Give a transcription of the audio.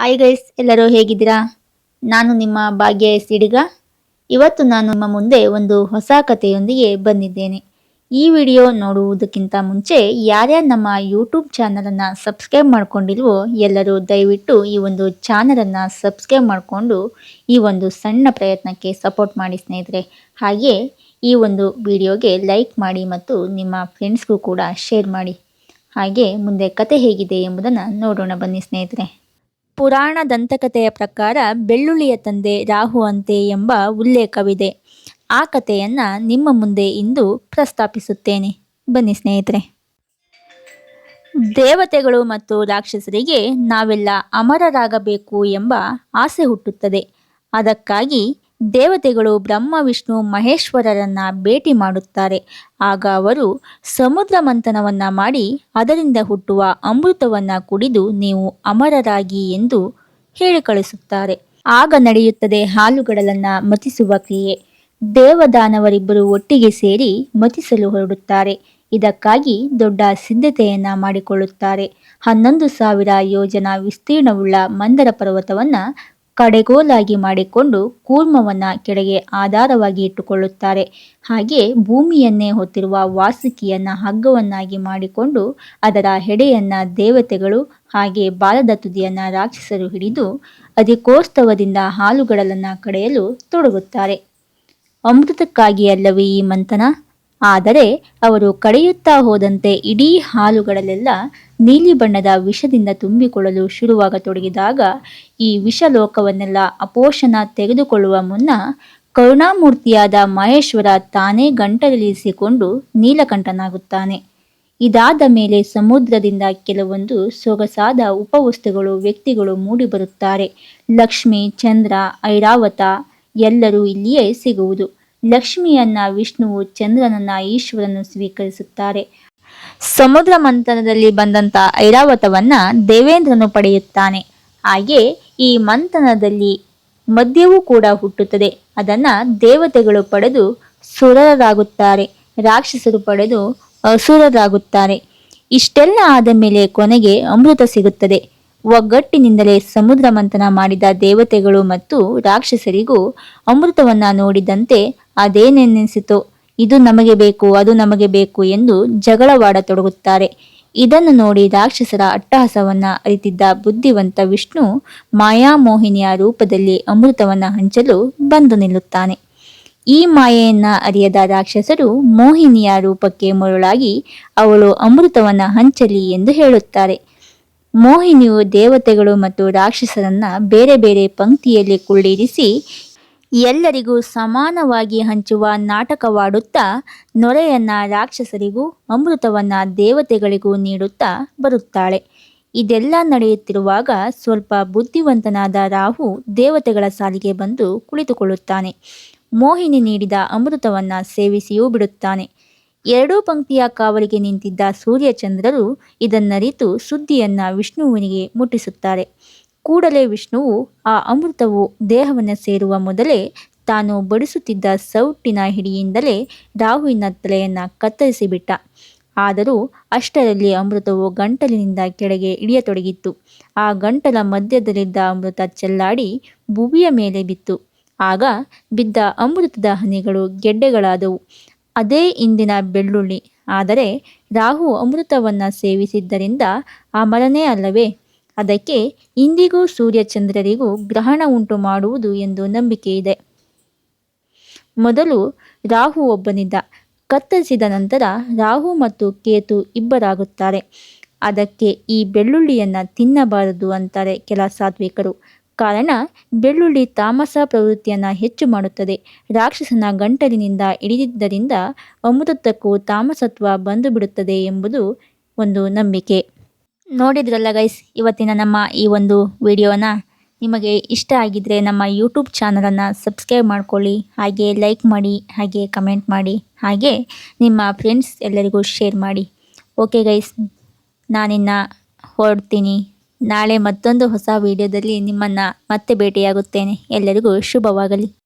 Hi guys ಎಲ್ಲರೂ ಹೇಗಿದ್ದೀರಾ? ನಾನು ನಿಮ್ಮ ಭಾಗ್ಯ ಎಸ್ ಇವತ್ತು ನಾನು ನಿಮ್ಮ ಮುಂದೆ ಒಂದು ಹೊಸ ಕಥೆಯೊಂದಿಗೆ ಬಂದಿದ್ದೇನೆ. ಈ ವಿಡಿಯೋ ನೋಡುವುದಕ್ಕಿಂತ ಮುಂಚೆ ಯಾರ್ಯಾರು ನಮ್ಮ ಯೂಟ್ಯೂಬ್ ಚಾನಲನ್ನು ಸಬ್ಸ್ಕ್ರೈಬ್ ಮಾಡ್ಕೊಂಡಿಲ್ವೋ ಎಲ್ಲರೂ ದಯವಿಟ್ಟು ಈ ಒಂದು ಚಾನಲನ್ನು ಸಬ್ಸ್ಕ್ರೈಬ್ ಮಾಡಿಕೊಂಡು ಈ ಒಂದು ಸಣ್ಣ ಪ್ರಯತ್ನಕ್ಕೆ ಸಪೋರ್ಟ್ ಮಾಡಿ ಸ್ನೇಹಿತರೆ. ಹಾಗೆ ಈ ಒಂದು ವಿಡಿಯೋಗೆ ಲೈಕ್ ಮಾಡಿ ಮತ್ತು ನಿಮ್ಮ ಫ್ರೆಂಡ್ಸ್ಗೂ ಕೂಡ ಶೇರ್ ಮಾಡಿ. ಹಾಗೆ ಮುಂದೆ ಕತೆ ಹೇಗಿದೆ ಎಂಬುದನ್ನು ನೋಡೋಣ ಬನ್ನಿ ಸ್ನೇಹಿತರೆ. ಪುರಾಣ ದಂತಕಥೆಯ ಪ್ರಕಾರ ಬೆಳ್ಳುಳ್ಳಿಯ ತಂದೆ ರಾಹು ಅಂತೆ ಎಂಬ ಉಲ್ಲೇಖವಿದೆ. ಆ ಕಥೆಯನ್ನು ನಿಮ್ಮ ಮುಂದೆ ಇಂದು ಪ್ರಸ್ತಾಪಿಸುತ್ತೇನೆ. ಬನ್ನಿ ಸ್ನೇಹಿತರೆ. ದೇವತೆಗಳು ಮತ್ತು ರಾಕ್ಷಸರಿಗೆ ನಾವೆಲ್ಲ ಅಮರರಾಗಬೇಕು ಎಂಬ ಆಸೆ ಹುಟ್ಟುತ್ತದೆ. ಅದಕ್ಕಾಗಿ ದೇವತೆಗಳು ಬ್ರಹ್ಮ, ವಿಷ್ಣು, ಮಹೇಶ್ವರರನ್ನ ಭೇಟಿ ಮಾಡುತ್ತಾರೆ. ಆಗ ಅವರು ಸಮುದ್ರ ಮಂಥನವನ್ನ ಮಾಡಿ ಅದರಿಂದ ಹುಟ್ಟುವ ಅಮೃತವನ್ನ ಕುಡಿದು ನೀವು ಅಮರರಾಗಿ ಎಂದು ಹೇಳಿ ಕಳಿಸುತ್ತಾರೆ ಆಗ ನಡೆಯುತ್ತದೆ ಹಾಲುಗಳನ್ನ ಮತಿಸುವ ಕ್ರಿಯೆ. ದೇವದಾನವರಿಬ್ಬರು ಒಟ್ಟಿಗೆ ಸೇರಿ ಮತಿಸಲು ಹೊರಡುತ್ತಾರೆ. ಇದಕ್ಕಾಗಿ ದೊಡ್ಡ ಸಿದ್ಧತೆಯನ್ನ ಮಾಡಿಕೊಳ್ಳುತ್ತಾರೆ. ಹನ್ನೊಂದು ಸಾವಿರ ಯೋಜನ ವಿಸ್ತೀರ್ಣವುಳ್ಳ ಮಂದರ ಪರ್ವತವನ್ನ ಕಡೆಗೋಲಾಗಿ ಮಾಡಿಕೊಂಡು ಕೂರ್ಮವನ್ನ ಕೆಳಗೆ ಆಧಾರವಾಗಿ ಇಟ್ಟುಕೊಳ್ಳುತ್ತಾರೆ. ಹಾಗೆ ಭೂಮಿಯನ್ನೇ ಹೊತ್ತಿರುವ ವಾಸುಕಿಯನ್ನ ಹಗ್ಗವನ್ನಾಗಿ ಮಾಡಿಕೊಂಡು ಅದರ ಹೆಡೆಯನ್ನ ದೇವತೆಗಳು ಹಾಗೆ ಬಾಲದ ತುದಿಯನ್ನ ರಾಕ್ಷಸರು ಹಿಡಿದು ಅಧಿಕೋತ್ಸವದಿಂದ ಹಾಲುಗಳನ್ನ ಕಡೆಯಲು ತೊಡಗುತ್ತಾರೆ. ಅಮೃತಕ್ಕಾಗಿ ಅಲ್ಲವೇ ಈ ಮಂಥನ? ಆದರೆ ಅವರು ಕಡೆಯುತ್ತಾ ಹೋದಂತೆ ಇಡೀ ಹಾಲುಗಳಲ್ಲೆಲ್ಲ ನೀಲಿ ಬಣ್ಣದ ವಿಷದಿಂದ ತುಂಬಿಕೊಳ್ಳಲು ಶುರುವಾಗತೊಡಗಿದಾಗ ಈ ವಿಷಲೋಕವನ್ನೆಲ್ಲ ಅಪೋಷಣ ತೆಗೆದುಕೊಳ್ಳುವ ಮುನ್ನ ಕರುಣಾಮೂರ್ತಿಯಾದ ಮಹೇಶ್ವರ ತಾನೇ ಗಂಟಲಿಸಿಕೊಂಡು ನೀಲಕಂಠನಾಗುತ್ತಾನೆ. ಇದಾದ ಮೇಲೆ ಸಮುದ್ರದಿಂದ ಕೆಲವೊಂದು ಸೊಗಸಾದ ಉಪವಸ್ತುಗಳು, ವ್ಯಕ್ತಿಗಳು ಮೂಡಿಬರುತ್ತಾರೆ. ಲಕ್ಷ್ಮಿ, ಚಂದ್ರ, ಐರಾವತ ಎಲ್ಲರೂ ಇಲ್ಲಿಯೇ ಸಿಗುವುದು. ಲಕ್ಷ್ಮಿಯನ್ನ, ವಿಷ್ಣುವು ಚಂದ್ರನನ್ನ ಈಶ್ವರನು ಸ್ವೀಕರಿಸುತ್ತಾರೆ. ಸಮುದ್ರ ಮಂಥನದಲ್ಲಿ ಬಂದಂತ ಐರಾವತವನ್ನ ದೇವೇಂದ್ರನು ಪಡೆಯುತ್ತಾನೆ. ಹಾಗೆ ಈ ಮಂಥನದಲ್ಲಿ ಮದ್ಯವೂ ಕೂಡ ಹುಟ್ಟುತ್ತದೆ. ಅದನ್ನ ದೇವತೆಗಳು ಪಡೆದು ಸುರರಾಗುತ್ತಾರೆ ರಾಕ್ಷಸರು ಪಡೆದು ಅಸುರರಾಗುತ್ತಾರೆ. ಇಷ್ಟೆಲ್ಲ ಆದ ಮೇಲೆ ಕೊನೆಗೆ ಅಮೃತ ಸಿಗುತ್ತದೆ. ಒಗ್ಗಟ್ಟಿನಿಂದಲೇ ಸಮುದ್ರ ಮಂಥನ ಮಾಡಿದ ದೇವತೆಗಳು ಮತ್ತು ರಾಕ್ಷಸರಿಗೂ ಅಮೃತವನ್ನ ನೋಡಿದಂತೆ ಅದೇನೆನ್ನಿಸಿತು? ಇದು ನಮಗೆ ಬೇಕು, ಅದು ನಮಗೆ ಬೇಕು ಎಂದು ಜಗಳವಾಡತೊಡಗುತ್ತಾರೆ ಇದನ್ನು ನೋಡಿ ರಾಕ್ಷಸರ ಅಟ್ಟಹಾಸವನ್ನ ಅರಿತಿದ್ದ ಬುದ್ಧಿವಂತ ವಿಷ್ಣು ಮಾಯಾಮೋಹಿನಿಯ ರೂಪದಲ್ಲಿ ಅಮೃತವನ್ನ ಹಂಚಲು ಬಂದು ನಿಲ್ಲುತ್ತಾನೆ. ಈ ಮಾಯೆಯನ್ನ ಅರಿಯದ ರಾಕ್ಷಸರು ಮೋಹಿನಿಯ ರೂಪಕ್ಕೆ ಮರುಳಾಗಿ, ಅವಳು ಅಮೃತವನ್ನ ಹಂಚಲಿ ಎಂದು ಹೇಳುತ್ತಾರೆ. ಮೋಹಿನಿಯು ದೇವತೆಗಳು ಮತ್ತು ರಾಕ್ಷಸರನ್ನ ಬೇರೆ ಬೇರೆ ಪಂಕ್ತಿಯಲ್ಲಿ ಕುಳ್ಳಿರಿಸಿ, ಎಲ್ಲರಿಗೂ ಸಮಾನವಾಗಿ ಹಂಚುವ ನಾಟಕವಾಡುತ್ತಾ, ನೊರೆಯನ್ನ ರಾಕ್ಷಸರಿಗೂ, ಅಮೃತವನ್ನ ದೇವತೆಗಳಿಗೂ ನೀಡುತ್ತಾ ಬರುತ್ತಾಳೆ. ಇದೆಲ್ಲ ನಡೆಯುತ್ತಿರುವಾಗ ಸ್ವಲ್ಪ ಬುದ್ಧಿವಂತನಾದ ರಾಹು ದೇವತೆಗಳ ಸಾಲಿಗೆ ಬಂದು ಕುಳಿತುಕೊಳ್ಳುತ್ತಾನೆ. ಮೋಹಿನಿ ನೀಡಿದ ಅಮೃತವನ್ನ ಸೇವಿಸಿಯೂ ಬಿಡುತ್ತಾನೆ. ಎರಡೂ ಪಂಕ್ತಿಯ ಕಾವಲಿಗೆ ನಿಂತಿದ್ದ ಸೂರ್ಯಚಂದ್ರರು ಇದನ್ನರಿತು ಸುದ್ದಿಯನ್ನ ವಿಷ್ಣುವಿನಿಗೆ ಮುಟ್ಟಿಸುತ್ತಾರೆ. ಕೂಡಲೇ ವಿಷ್ಣುವು ಆ ಅಮೃತವು ದೇಹವನ್ನು ಸೇರುವ ಮೊದಲೇ ತಾನು ಬಡಿಸುತ್ತಿದ್ದ ಸೌಟಿನ ಹಿಡಿಯಿಂದಲೇ ರಾಹುವಿನ ತಲೆಯನ್ನ ಕತ್ತರಿಸಿಬಿಟ್ಟ. ಆದರೂ ಅಷ್ಟರಲ್ಲಿ ಅಮೃತವು ಗಂಟಲಿನಿಂದ ಕೆಳಗೆ ಇಳಿಯತೊಡಗಿತ್ತು. ಆ ಗಂಟಲ ಮಧ್ಯದಲ್ಲಿದ್ದ ಅಮೃತ ಚೆಲ್ಲಾಡಿ ಭುವಿಯ ಮೇಲೆ ಬಿತ್ತು. ಆಗ ಬಿದ್ದ ಅಮೃತದ ಹನಿಗಳು ಗೆಡ್ಡೆಗಳಾದವು. ಅದೇ ಇಂದಿನ ಬೆಳ್ಳುಳ್ಳಿ. ಆದರೆ ರಾಹು ಅಮೃತವನ್ನ ಸೇವಿಸಿದ್ದರಿಂದ ಆ ಮರನೇ ಅಲ್ಲವೇ? ಅದಕ್ಕೆ ಇಂದಿಗೂ ಸೂರ್ಯಚಂದ್ರರಿಗೂ ಗ್ರಹಣ ಉಂಟು ಮಾಡುವುದು ಎಂದು ನಂಬಿಕೆ ಇದೆ. ಮೊದಲು ರಾಹು ಒಬ್ಬನಿದ್ದ. ಕತ್ತರಿಸಿದ ನಂತರ ರಾಹು ಮತ್ತು ಕೇತು ಇಬ್ಬರಾಗುತ್ತಾರೆ. ಅದಕ್ಕೆ ಈ ಬೆಳ್ಳುಳ್ಳಿಯನ್ನು ತಿನ್ನಬಾರದು ಅಂತಾರೆ ಕೆಲ ಸಾತ್ವಿಕರು. ಕಾರಣ ಬೆಳ್ಳುಳ್ಳಿ ತಾಮಸ ಪ್ರವೃತ್ತಿಯನ್ನು ಹೆಚ್ಚು ಮಾಡುತ್ತದೆ. ರಾಕ್ಷಸನ ಗಂಟಲಿನಿಂದ ಹಿಡಿದಿದ್ದರಿಂದ ಅಮೃತಕ್ಕೂ ತಾಮಸತ್ವ ಬಂದು ಬಿಡುತ್ತದೆ ಎಂಬುದು ಒಂದು ನಂಬಿಕೆ. ನೋಡಿದ್ರಲ್ಲ ಗೈಸ್ ಇವತ್ತಿನ ನಮ್ಮ ಈ ಒಂದು ವಿಡಿಯೋನ? ನಿಮಗೆ ಇಷ್ಟ ಆಗಿದ್ದರೆ ನಮ್ಮ ಯೂಟ್ಯೂಬ್ ಚಾನಲನ್ನು ಸಬ್ಸ್ಕ್ರೈಬ್ ಮಾಡ್ಕೊಳ್ಳಿ, ಹಾಗೆ ಲೈಕ್ ಮಾಡಿ, ಹಾಗೆ ಕಮೆಂಟ್ ಮಾಡಿ, ಹಾಗೆ ನಿಮ್ಮ ಫ್ರೆಂಡ್ಸ್ ಎಲ್ಲರಿಗೂ ಶೇರ್ ಮಾಡಿ. ಓಕೆ ಗೈಸ್ ನಾನಿನ್ನು ಹೊರಡ್ತೀನಿ. ನಾಳೆ ಮತ್ತೊಂದು ಹೊಸ ವಿಡಿಯೋದಲ್ಲಿ ನಿಮ್ಮನ್ನು ಮತ್ತೆ ಭೇಟಿಯಾಗುತ್ತೇನೆ. ಎಲ್ಲರಿಗೂ ಶುಭವಾಗಲಿ.